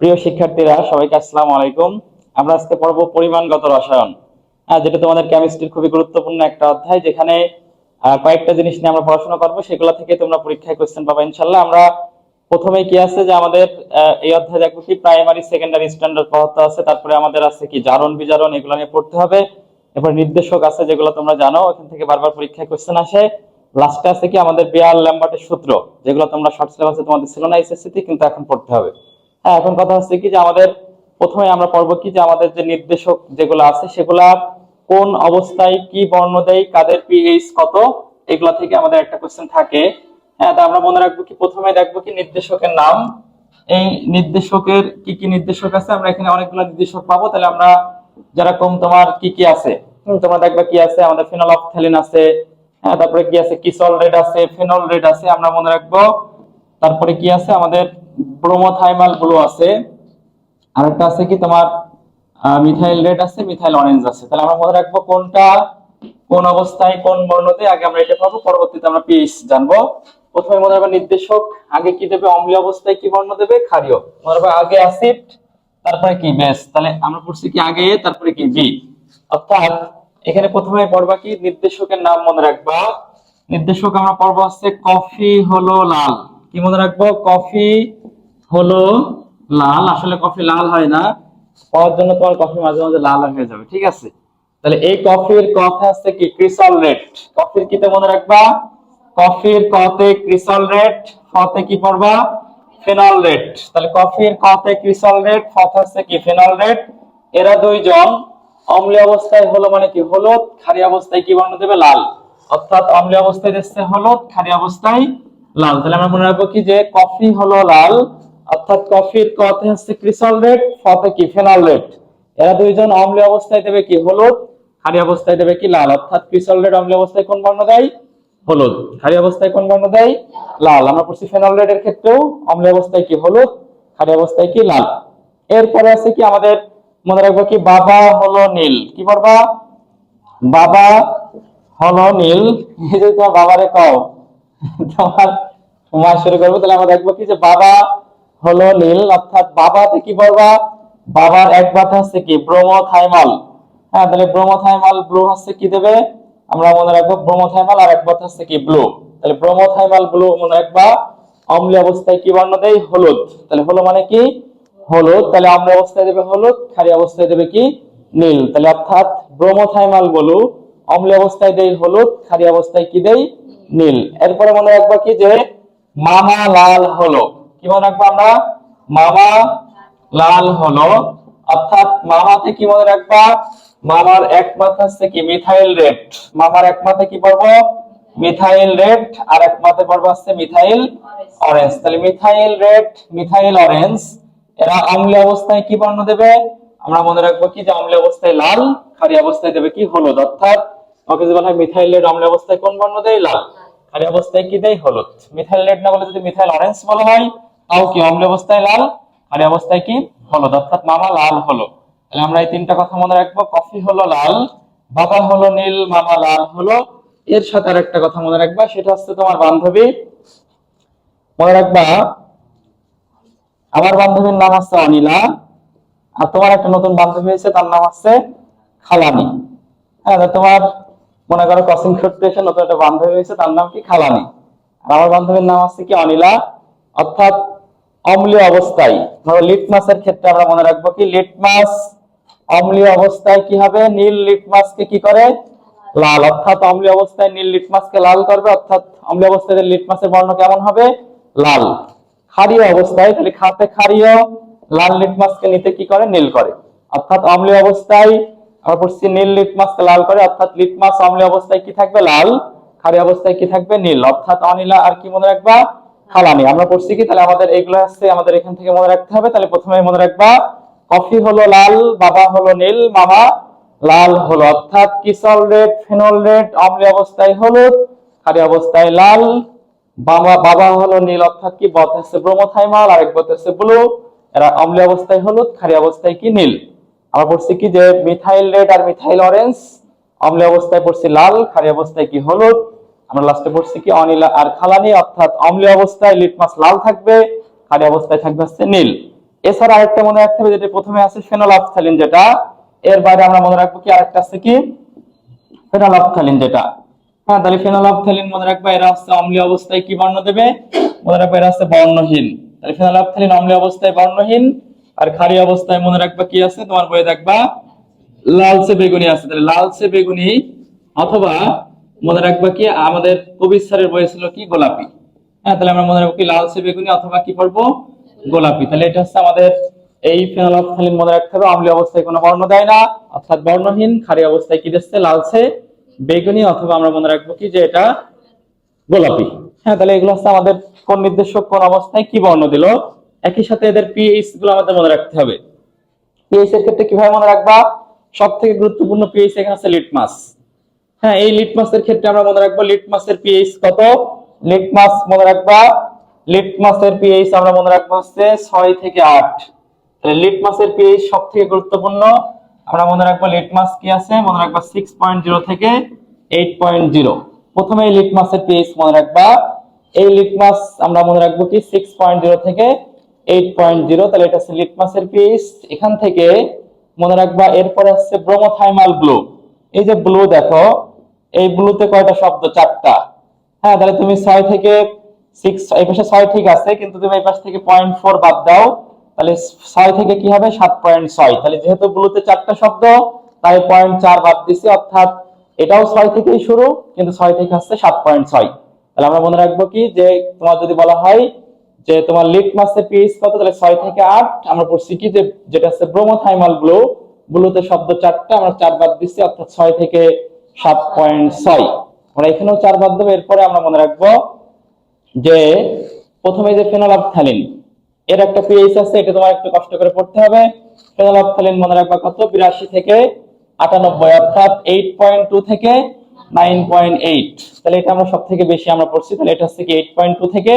প্রিয় শিক্ষার্থীরা, সবাইকে আসসালামু আলাইকুম। আমরা আজকে পড়ব পরিমাণগত রসায়ন। হ্যাঁ যেটা তোমাদের কেমিস্ট্রির খুবই গুরুত্বপূর্ণ একটা অধ্যায়, যেখানে কয়েকটা জিনিস নিয়ে আমরা পড়াশোনা করব। সেগুলো থেকে তোমরা পরীক্ষায় কোশ্চেন পাবে। ইনশাল্লাহ আমরা প্রথমেই কি আছে যে আমাদের এই অধ্যায়ে দেখব কি প্রাইমারি সেকেন্ডারি স্ট্যান্ডার্ড পদার্থ আছে। তারপরে আমাদের আছে কি জারণ, বিজারণ, এগুলো নিয়ে পড়তে হবে। এরপর নির্দেশক আছে যেগুলো তোমরা জানো, ওখান থেকে বারবার পরীক্ষায় কোশ্চেন আসে। লাস্টে আছে কি আমাদের বিয়ার ল্যাম্বার্টের সূত্র, যেগুলো তোমরা শর্ট সিলেবাসে তোমাদের ছিল না এসএসসি কিন্তু এখন পড়তে হবে। হ্যাঁ এখন কথা হচ্ছে কি যে আমাদের প্রথমে আমরা পড়ব কি যে আমাদের যে নির্দেশক যেগুলো আছে, সেগুলা কোন অবস্থায় কি বর্ণ দেয়, কাদের পিএইচ কত, এগুলা থেকে আমাদের একটা কোশ্চেন থাকে। হ্যাঁ তা আমরা মনে রাখব কি প্রথমে দেখব কি নির্দেশকের নাম। এই নির্দেশকের কি কি নির্দেশক আছে, আমরা এখানে অনেকগুলো নির্দেশক পাবো। তাহলে আমরা যারা কম, তোমার কি কি আছে? তোমরা দেখবে কি আছে, আমাদের ফিনল অপথ্যালিন আছে। হ্যাঁ তারপরে কি আছে? কিসল রেড আছে? ফেনল রেড আছে। আমরা মনে রাখব, তারপরে কি আছে? আমাদের ব্রোমোথাইমাল ব্লু আছে। আরেকটা আছে কি তোমার মিথাইল রেড আছে, মিথাইল অরেঞ্জ আছে। তাহলে আমরা মনে রাখব কোনটা, কোন অবস্থায়, কোন বর্ণতে আগে আমরা এটা পাবো, পরবর্তীতে আমরা পিএইচ জানব। প্রথমে মনে রাখব নির্দেশক আগে কি দেবে, অম্লীয় অবস্থায় কি বর্ণ দেবে, ক্ষারীয়। মনে রাখব আগে অ্যাসিড তারপরে কি বেস তাহলে আমরা পড়ছি কি আগে, তারপরে কি বি অর্থাৎ এখানে প্রথমে পড়বা কি, নির্দেশকের নাম মনে রাখবা। নির্দেশক আমরা পড়ব হচ্ছে কফি হলো লাল। কি মনে রাখব? কফি হলো লাল, আসলে কফি লাল হয় না। পাওয়ার জন্য তোমার কফি মাঝে মাঝে লাল হয়ে যাবে, ঠিক আছে? তাহলে এই কফির কথা হচ্ছে কি? Cresol red. কফির কিতে মনে রাখবা? কফির কতে ক্রিসল রেড, ফতে কি পড়বা? Phenol red. তাহলে কফির কতে ক্রিসল রেড, ফত হচ্ছে কি? ফেনল রেট এরা দুইজন অম্লীয় অবস্থায় হলো মানে কি? হলুদ ক্ষারীয় অবস্থায় কি বর্ণ দেবে? লাল। অর্থাৎ অম্লীয় অবস্থায় দিচ্ছে হলুদ ক্ষারীয় অবস্থায় লাল। তাহলে আমরা মনে রাখব কি? যে কফি হলো লাল অর্থাৎ কফির কতে হচ্ছে ক্রিসল রেড ফতে কি? ফেনল রেড এরা দুইজন অম্লীয় অবস্থায় দেবে কি? হলুদ। ক্ষারীয় অবস্থায় দেবে কি? লাল। অর্থাৎ ক্রিসল রেড অম্লীয় অবস্থায় কোন বর্ণ দেয়? হলুদ। ক্ষারীয় অবস্থায় কোন বর্ণ দেয়? লাল। আমরা পড়ছি ফেনল রেড এর ক্ষেত্রেও অম্লীয় অবস্থায় কি? হলুদ। ক্ষারীয় অবস্থায় কি? লাল। এরপরে আছে কি? আমাদের মনে রাখব কি? বাবা হলো নীল। কি পড়বা? বাবা হলো নীল। এই যে তোমার বাবারে কও। তোমার তোমার শুরু করব, তাহলে আমরা দেখব কি? যে বাবা হলো নীল, অর্থাৎ বাবাতে কি পড়বা? বাবার এক বাতা হচ্ছে কি? ব্রোমোথাইমাল হ্যাঁ তাহলে ব্রোমোথাইমাল ব্লু হচ্ছে কি দেবে? আমরা মনে রাখব ব্রোমোথাইমাল আর এক বাতা হচ্ছে কি ব্লু তাহলে ব্রোমোথাইমাল ব্লু মনে রাখবা। অম্লীয় অবস্থায় কি বর্ণ দেয়? হলুদ। তাহলে হলো মানে কি? হলুদ। তাহলে অম্ল অবস্থায় দেবে হলুদ, ক্ষারীয় অবস্থায় দেবে কি? নীল। তাহলে অর্থাৎ ব্রোমোথাইমাল বলু, অম্ল অবস্থায় দেই হলুদ, ক্ষারীয় অবস্থায় কি দেয়? নীল। এরপরে মনে রাখব কি যে মামা লাল হলো। কি মনে রাখব আমরা? মামা লাল হলো। অর্থাৎ মামাতে কি মনে রাখবা? মামার এক মাথা হচ্ছে কি? Methyl red. মামার এক মাথা কি পড়ব মিথাইল রেড। আর এক মাথা পড়ব হচ্ছে মিথাইল অরেঞ্জ। তাহলে মিথাইল রেড, মিথাইল অরেঞ্জ। এরা অম্লীয় অবস্থায় কি বর্ণ দেবে? আমরা মনে রাখব কি যে অম্লীয় অবস্থায় লাল ক্ষারীয় অবস্থায় দেবে কি? হলুদ। অর্থাৎ ওকে যদি বলা হয় মিথাইল রেড অম্লীয় অবস্থায় কোন বর্ণ দেয়? লাল। ক্ষারীয় অবস্থায় কি দেয়? হলুদ। মিথাইল রেড না বলে যদি মিথাইল অরেঞ্জ বলা হয় তাও কি অম্লীয় অবস্থায় লাল? ক্ষারীয় অবস্থায় কি? হলুদ অর্থাৎ মামা লাল হলো। তাহলে আমরা এই তিনটা কথা মনে রাখব। কফি হলো লাল বাবা হলো নীল, মামা লাল হলো। এর সাথে আর একটা কথা মনে রাখবা, সেটা হচ্ছে তোমার বান্ধবী। মনে রাখবা, আমার বান্ধবীর নাম হচ্ছে অনিলা, আর তোমার একটা নতুন বান্ধবী হয়েছে, তার নাম হচ্ছে খালানি হ্যাঁ তোমার মনে করো কোচিং করতে এসে নতুন একটা বান্ধবী হয়েছে, তার নাম কি খালানি আর আমার বান্ধবীর নাম হচ্ছে কি অনিলা? অর্থাৎ অম্লীয় অবস্থায়। ধরো লিটমাসের ক্ষেত্রে আমরা মনে রাখব কি লিটমাস অম্লীয় অবস্থায় কি হবে? নীল লিটমাসকে কি করে? লাল। অর্থাৎ অম্লীয় অবস্থায় নীল লিটমাসকে লাল করবে, অর্থাৎ অম্লীয় অবস্থায় লিটমাসের বর্ণ কেমন হবে? লাল। ক্ষারীয় অবস্থায়, তাহলে খাতে ক্ষারীয়, লাল লিটমাসকে নিতে কি করে? নীল করে। অর্থাৎ অম্লীয় অবস্থায়, আমরা পড়ছি নীল লিটমাসকে লাল করে, অর্থাৎ লিটমাস অম্লীয় অবস্থায় কি থাকবে? লাল। ক্ষারীয় অবস্থায় কি থাকবে? নীল। অর্থাৎ অনিলা আর কি মনে রাখবা? খালানি আমরা পড়ছি কি, তাহলে আমাদের এগুলো আসছে আমাদের এখান থেকে মনে রাখতে হবে, তাহলে প্রথমে মনে রাখবা, কফি হলো লাল, বাবা হলো নীল, মামা লাল হলো। অর্থাৎ কিসল রেড, ফেনল রেড অম্লীয় অবস্থায় হলুদ ক্ষারীয় অবস্থায় লাল, বাবা বাবা হলো নীল, অর্থাৎ কি, বত হচ্ছে ব্রোমোথাইমাল আর এক বত হচ্ছে ব্লু, এরা অম্লীয় অবস্থায় হলুদ ক্ষারীয় অবস্থায় কি, নীল। আমরা পড়ছি কি যে মিথাইল রেড আর মিথাইল অরেঞ্জ অম্লীয় অবস্থায় পড়ছি লাল ক্ষারীয় অবস্থায় কি, হলুদ। আমরা লাস্টে পড়ছি কি অনিল আর খালানি, অর্থাৎ অম্লীয় অবস্থায় লিটমাস লাল থাকবে ক্ষারীয় অবস্থায় থাকবে হচ্ছে নীল। এছাড়া আরেকটা মনে রাখতে হবে, যেটা প্রথমে আছে ফেনোলাফথ্যালিন যেটা। এর বাইরে আমরা মনে রাখব কি আরেকটা আছে কি? ফেনোলাফথ্যালিন যেটা। হ্যাঁ তাহলে ফেনোলাফথ্যালিন মনে রাখবা, এরা হচ্ছে অম্লীয় অবস্থায় কি বর্ণ দেবে? মনে রাখবা এরা হচ্ছে বর্ণহীন। তাহলে ফেনোলাফথ্যালিন অম্লীয় অবস্থায় বর্ণহীন, আর ক্ষারীয় অবস্থায় মনে রাখবা কি আছে? তোমার বইয়ে দেখবা, লালচে বেগুনি আছে। তাহলে লালচে বেগুনি অথবা মনে রাখবা কি, আমাদের কবির স্যারের বই ছিল কি, গোলাপি। হ্যাঁ তাহলে আমরা মনে রাখব কি লালচে বেগুনি অথবা কি পড়ব গোলাপি। তাহলে এটা হচ্ছে আমাদের এই ফেনোলাফথ্যালিন মনে রাখতে হবে অম্লীয় অবস্থায় কোনো বর্ণ দেয় না, অর্থাৎ বর্ণহীন ক্ষারীয় অবস্থায় কি দিচ্ছে? লালচে বেগুনি, অথবা আমরা মনে রাখব কি যে এটা গোলাপি। হ্যাঁ তাহলে এগুলো হচ্ছে আমাদের কোন নির্দেশক কোন অবস্থায় কি বর্ণ দিল? একই সাথে এদের পিএইচগুলো আমাদের মনে রাখতে হবে। পিএইচ এর ক্ষেত্রে কীভাবে মনে রাখবা? সব থেকে গুরুত্বপূর্ণ পিএইচ এখানে আছে লিটমাস। হ্যাঁ এই লিটমাসের ক্ষেত্রে আমরা মনে রাখব লিটমাসের পিএইচ কত? লিটমাস মনে রাখবা লিটমাসের পিএইচ আমরা মনে রাখব হচ্ছে ছয় থেকে আট। তাহলে লিটমাসের পিএইচ সব থেকে গুরুত্বপূর্ণ, আমরা মনে রাখব লিটমাস কি আছে? মনে রাখব সিক্স পয়েন্ট জিরো থেকে এইট পয়েন্ট জিরো প্রথমে এই লিটমাসের পিএইচ মনে রাখবা, এই লিটমাস আমরা মনে রাখব কি সিক্স পয়েন্ট জিরো থেকে এইট পয়েন্ট জিরো তাহলে এটা হচ্ছে লিটমাসের পিএইচ এখান থেকে মনে রাখবা, এরপরে আসছে ব্রোমোথাইমাল ব্লু এই যে ব্লু দেখো এই ব্লুতে কয়টা শব্দ? চারটা। হ্যাঁ তাহলে তুমি ছয় থেকে সিক্স এই পাশে ছয় ঠিক আছে, কিন্তু তুমি এই পাশ থেকে পয়েন্ট ফোর বাদ দাও। তাহলে ছয় থেকে কি হবে? সাত পয়েন্ট ছয়। তাহলে যেহেতু ব্লুতে চারটা শব্দ, তাই পয়েন্ট চার বাদ দিছি, অর্থাৎ এটাও ছয় থেকেই শুরু, কিন্তু ছয় থেকে আসছে সাত পয়েন্ট ছয়। তাহলে আমরা মনে রাখব কি? যে তোমার যদি বলা হয় যে তোমার লিট মাসের পিএইচ কত? তাহলে ছয় থেকে আট। আমরা পড়ছি কি? যে যেটা হচ্ছে ব্রোমোথাইমাল ব্লু। ব্লুতে শব্দ চারটা, আমরা চার বাদ দিচ্ছি অর্থাৎ ছয় থেকে সাত পয়েন্ট ছয়। আমরা এখানেও চার বাদ দেবো, এরপরে আমরা মনে রাখব যে প্রথমে যে ফেনোলাপথ্যালিন এর একটা পিএইচ আছে, এটা তোমার একটু কষ্ট করে পড়তে হবে। ফেনোলাপথ্যালিন মনে রাখবা কত? বিরাশি থেকে আটানব্বই, অর্থাৎ এইট পয়েন্ট টু থেকে নাইন পয়েন্ট এইট তাহলে এটা আমরা সব থেকে বেশি আমরা পড়ছি, তাহলে এটা হচ্ছে কি এইট পয়েন্ট টু থেকে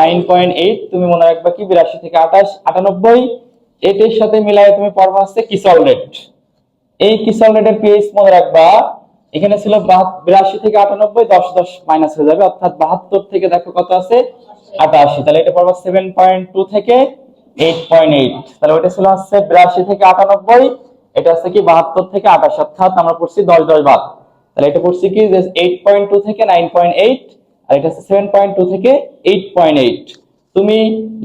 নাইন পয়েন্ট এইট তুমি মনে রাখবা কি? বিরাশি থেকে আঠাশ আটানব্বই। এটির সাথে মিলাই তুমি পড়বা হচ্ছে কিসল রেট এই কিসল পিএইচ মনে রাখবা এখানে ছিল বিরাশি থেকে আটানব্বই, দশ দশ মাইনাস হয়ে যাবে, অর্থাৎ বাহাত্তর থেকে দেখো কত আছে? আটাশি। তাহলে এটা পড়বা সেভেন পয়েন্ট টু থেকে এইট পয়েন্ট এইট তাহলে ওইটা ছিল হচ্ছে বিরাশি থেকে আটানব্বই, এটা হচ্ছে কি বাহাত্তর থেকে আটাশ, অর্থাৎ আমরা পড়ছি দশ দশ বাদ। তাহলে এটা পড়ছি কি এইট পয়েন্ট টু থেকে নাইন পয়েন্ট এইট আর এটা হচ্ছে সেভেন পয়েন্ট টু থেকে এইট পয়েন্ট এইট তুমি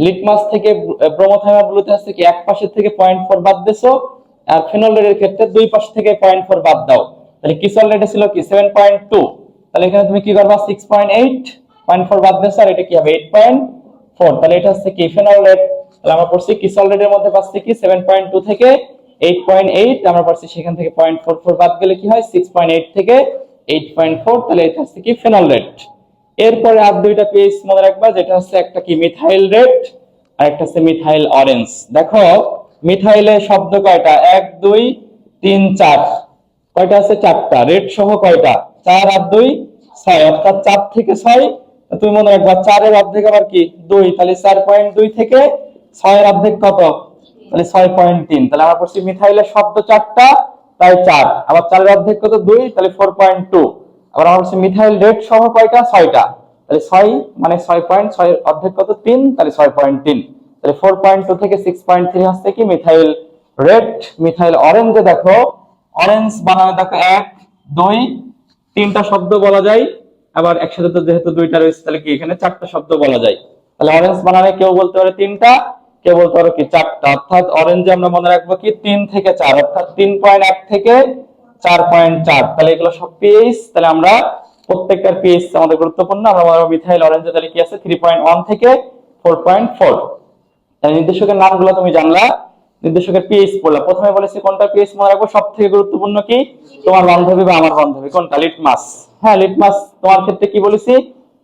লিটমাস থেকে ব্রোমোথাইমা ব্লুতে হচ্ছে কি, এক পাশের থেকে পয়েন্ট ফোর বাদ দিছো, আর ফেনল রেডের ক্ষেত্রে দুই পাশ থেকে পয়েন্ট ফোর বাদ দাও। তাহলে কিসল রেটে ছিল কি? সেভেন পয়েন্ট টু তাহলে এখানে তুমি কি করবা? Six point eight point four বাদ দিছো আর এটা কি হবে? এইট পয়েন্ট ফোর তাহলে এটা হচ্ছে কি? ফেনল রেট তাহলে আমরা পড়ছি কিসল রেটের মধ্যে পাচ্ছি কি? সেভেন পয়েন্ট টু থেকে এইট পয়েন্ট এইট আমরা পাচ্ছি সেখান থেকে পয়েন্ট ফোর ফোর বাদ গেলে কি হয়? সিক্স পয়েন্ট এইট থেকে এইট পয়েন্ট ফোর তাহলে এটা হচ্ছে কি? ফেনল রেট এরপরে আর দুইটা পেজ মনে রাখবা, যেটা হচ্ছে একটা কি? মিথাইল রেড আর একটা হচ্ছে মিথাইল অরেঞ্জ দেখো মিথাইলের শব্দ কয়টা? এক, দুই, তিন, চার। কয়টা আছে? চারটা। রেড সহ কয়টা? চার আর দুই, ছয়। অর্থাৎ চার থেকে ছয়। তুমি মনে রাখবা, চারের অর্ধেক আবার কি? দুই। তাহলে চার পয়েন্ট দুই থেকে ছয়ের অর্ধেক কত? তাহলে ছয় পয়েন্ট তিন। তাহলে আমরা পড়ছি মিথাইলের শব্দ চারটা, তাই চার। আবার চারের অর্ধেক কত? দুই, তাহলে ফোর পয়েন্ট টু আবার আমরা হচ্ছে মিথাইল রেড সহ কয়টা? ছয়টা। তাহলে ছয় মানে ছয় পয়েন্ট ছয় অর্ধেক কত? তিন, তাহলে ছয় পয়েন্ট তিন। তাহলে ফোর পয়েন্ট টু থেকে সিক্স পয়েন্ট থ্রি হচ্ছে কি? মিথাইল রেড মিথাইল অরেঞ্জে দেখো। অরেঞ্জ বানানে দেখো এক, দুই, তিনটা শব্দ বলা যায়। আবার একসাথে তো যেহেতু দুইটা রয়েছে, তাহলে কি এখানে চারটা শব্দ বলা যায়? তাহলে অরেঞ্জ বানানে কেউ বলতে পারে তিনটা, কেউ বলতে পারে কি চারটা। অর্থাৎ অরেঞ্জে আমরা মনে রাখব কি, তিন থেকে চার, অর্থাৎ তিন পয়েন্ট এক থেকে চার পয়েন্ট চার। তাহলে এগুলো সব পিএইচ, তাহলে আমরা প্রত্যেকটার পিএইচ আমাদের গুরুত্বপূর্ণ। আমরা মিথাইল অরেঞ্জে তাহলে কি আছে? থ্রি পয়েন্ট ওয়ান থেকে ফোর পয়েন্ট ফোর তাহলে নির্দেশকের নামগুলো তুমি জানলা। নির্দেশকের পিএইচ পড়লা প্রথমে বলেছি কোনটা পিএইচ মনে রাখব? সব থেকে গুরুত্বপূর্ণ কি? তোমার বান্ধবী বা আমার বান্ধবী। কোনটা? লিটমাস হ্যাঁ লিটমাস তোমার ক্ষেত্রে কি বলেছি?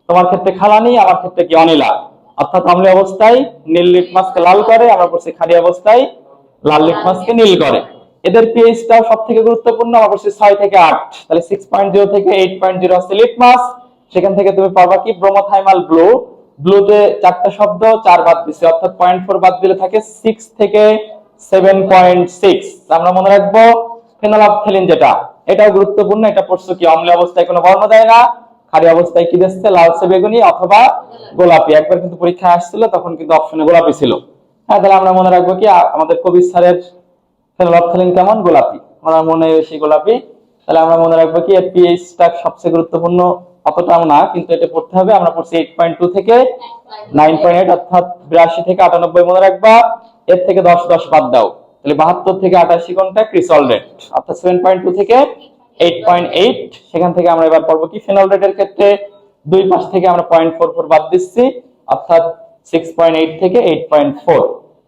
তোমার ক্ষেত্রে খালানি আমার ক্ষেত্রে কি অনিলা? অর্থাৎ অম্ল অবস্থায় নীল লিটমাসকে লাল করে আমরা বলছি খালি অবস্থায় লাল লিটমাসকে নীল করে। এদের পিএইচটাও সব থেকে গুরুত্বপূর্ণ আমরা বলছি ছয় থেকে আট। তাহলে সিক্স পয়েন্ট জিরো থেকে এইট পয়েন্ট জিরো হচ্ছে লিটমাস সেখান থেকে তুমি পাবা কি? ব্রোমোথাইমাল ব্লু। ব্লুতে চারটা শব্দ, চার বাদ দিছে। অর্থাৎ পয়েন্ট ফোর বাদ দিলে থাকে সিক্স থেকে আমরা মনে রাখব যেটা, এটাও গুরুত্বপূর্ণ, এটা পড়ছো কি, অম্ল অবস্থায় কোনো বর্ণ দেয় না অবস্থায় কি দিচ্ছে বেগুনি অথবা গোলাপি? একবার কিন্তু পরীক্ষায় আসছিল, তখন কিন্তু অপশনে গোলাপি ছিল। হ্যাঁ তাহলে আমরা মনে রাখব কি আমাদের স্যারের কেমন? গোলাপি। আমার মনে বেশি গোলাপি। তাহলে আমরা মনে রাখব কি, এর পিএইচটা সবচেয়ে গুরুত্বপূর্ণ অতটাও না, কিন্তু এটা পড়তে হবে। আমরা পড়ছি এইট পয়েন্ট টু থেকে নাইন পয়েন্ট এইট অর্থাৎ বিরাশি থেকে আটানব্বই মনে রাখবা। এর থেকে দশ দশ বাদ দাও। তাহলে বাহাত্তর থেকে আটাশি কোনটা ক্রিসল রেট অর্থাৎ সেভেন পয়েন্ট টু থেকে এইট পয়েন্ট এইট সেখান থেকে আমরা এবার পড়ব কি? রেটের ক্ষেত্রে দুই পাশ থেকে আমরা পয়েন্ট ফোর ফোর বাদ দিচ্ছি, অর্থাৎ সিক্স পয়েন্ট এইট থেকে এইট পয়েন্ট ফোর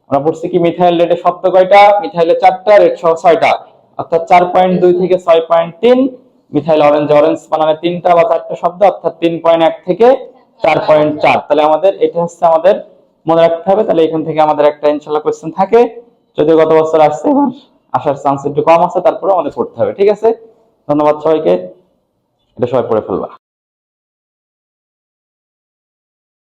আমরা পড়ছি কি? মিথাইল রেটের শব্দ কয়টা? মিথাইলের চারটা, রেট সহ ছয়টা। অর্থাৎ চার পয়েন্ট দুই থেকে ছয় পয়েন্ট তিন, মিথাইল অরেঞ্জ অরেঞ্জ বানানে তিনটা বা চারটা শব্দ, অর্থাৎ তিন পয়েন্ট এক থেকে চার পয়েন্ট চার। তাহলে আমাদের, এটা হচ্ছে আমাদের মনে রাখতে হবে, তাহলে এখান থেকে আমাদের একটা ইনশাল্লাহ কোয়েশ্চেন থাকে। যদিও গত বছর আসছে, এবার আসার চান্স একটু কম আছে তারপরে আমাদের পড়তে হবে, ঠিক আছে? ধন্যবাদ সবাইকে। এটা সবাই পড়ে ফেলবা।